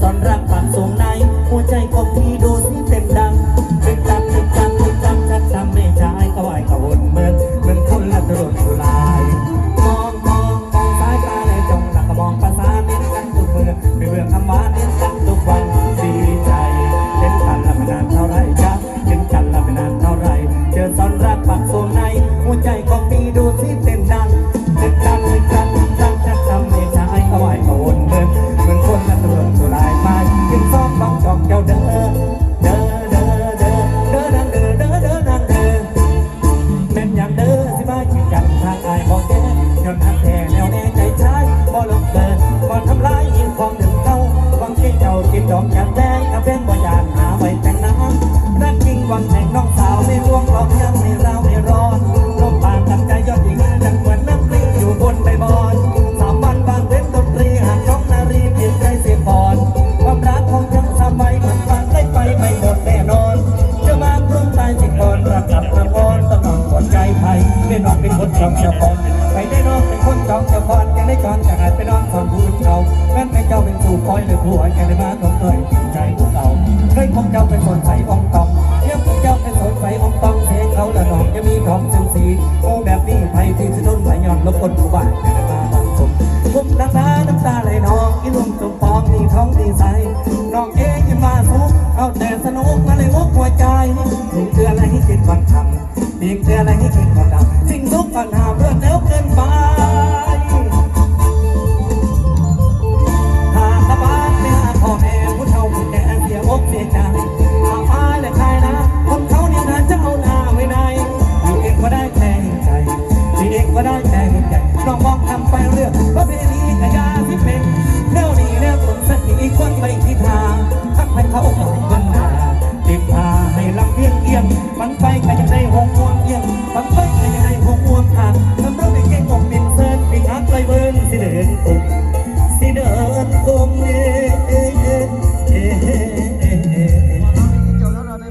สอนรักปากสูงในหัวใจ ย่างเด้อสิมาชิดกันทางอายบอกแกย้อนทักแท้ ไปได้นอนเป็นคนจอมเจ้าพรยังได้จอนจะหายไปน้อนสอนผู้เจ้าแม่นไม่เจ้าเป็นสู่คอยหรือผัวแกได้มาต้องเคยใจผู้เก่าเคยพบเจ้าเป็นคนใสอ่องตองเยี่ยมเจ้าเป็นคนใสอ่องตองเสียเขาละนองจะมีทองซึ่งสีโอ้แบบนี้ไทยที่จะโดนไหลย้อนลบคนผู้บ้านแกได้มาบังสมพุบน้ำตาน้ำตาไหลนองอีนุ่มสมปองนี่ท้องดีใสน้องเองยังมาสุกเอาแต่สนุกมาเลยมุกหัวใจมีเตือนอะไรให้คิดก่อนทำมีเตือนอะไรให้คิดก่อนทำสิ่งทุกปัญหาเรื่องเร็ว เสียจหากอ้าและใครนะ คนเขานี่นะจะเอาหน้าไว้ไหนมีเองก็ได้แต่เห็นใจมีเองก็ได้แต่